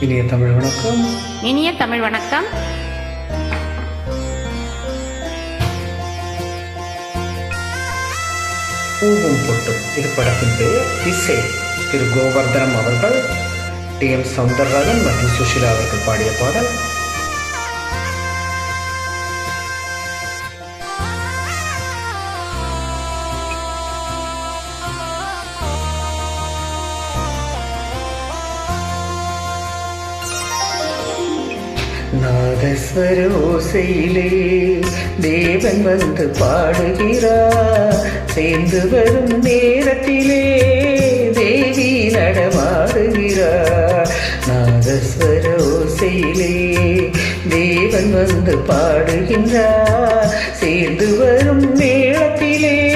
இனிய தமிழ் வணக்கம் இனிய தமிழ் வணக்கம் பூவும் பொட்டும் இது படத்தின் பெயர் இசை திரு கோவர்தனம் அவர்கள் டி எம் சௌந்தரராஜன் மற்றும் சுஷிலா அவர்கள் பாடிய பாடல் நாதஸ்வரோசையிலே தேவன் வந்து பாடுகிறார். சேர்ந்து வரும் நேரத்திலே தேவி நடமாடுகிறார். நாதஸ்வரோசையிலே தேவன் வந்து பாடுகின்றார். சேர்ந்து வரும் நேரத்திலே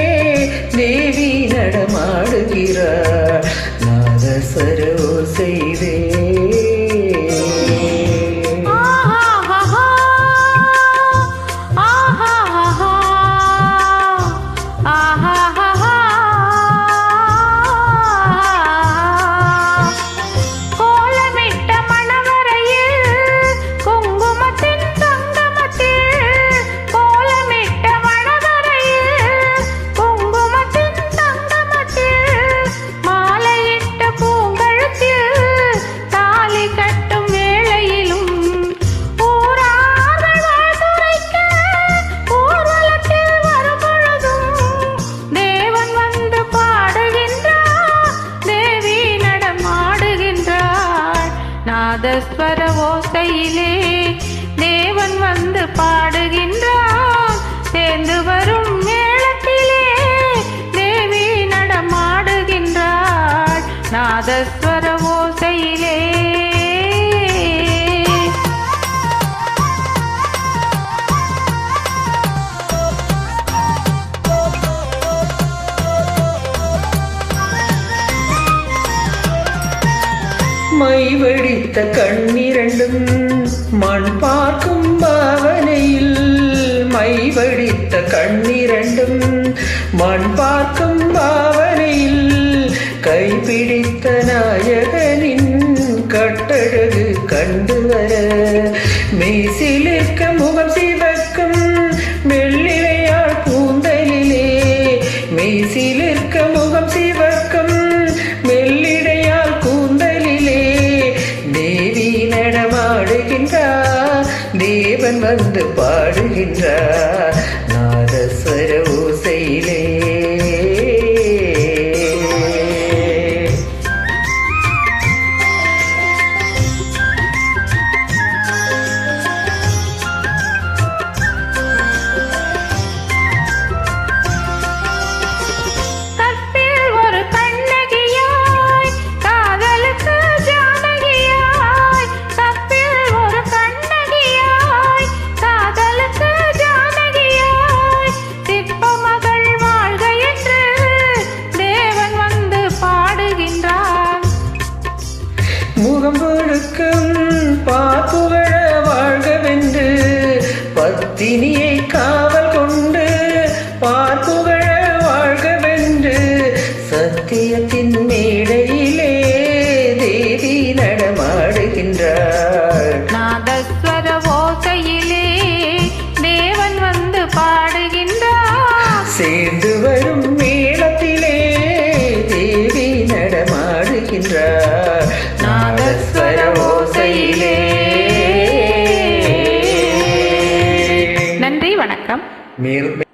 நாதஸ்வர ஓசையிலே. மை வெடித்த கண்ணிரண்டும் மண் பார்க்கும் பாவனையில். மை வெடித்த கண்ணிரண்டும் மண் பிடித்த நாயகனின் கட்டழகு கண்டு வர மெய்சிலிருக்க முகம் சிவக்கும் வெள்ளிலையாள் பூந்தலிலே மெய்சிலிருக்க முகம் சிவக்கும் மெல்லிடையால் கூந்தலிலே தேவி நடமாடுகின்றார் தேவன் வந்து பாடுகின்றார் முகம் கொடுக்கும் பாப்புகழ வாழ்கவென்று பத்தினியை காவல் கொண்டு பார்ப்புகழ வாழ்கவென்று சத்தியத்தின் மேடையிலே தேவி நடமாடுகின்றாள். நாதஸ்வர ஓசையிலே தேவன் வந்து பாடுகின்றார். சேர்ந்து Mil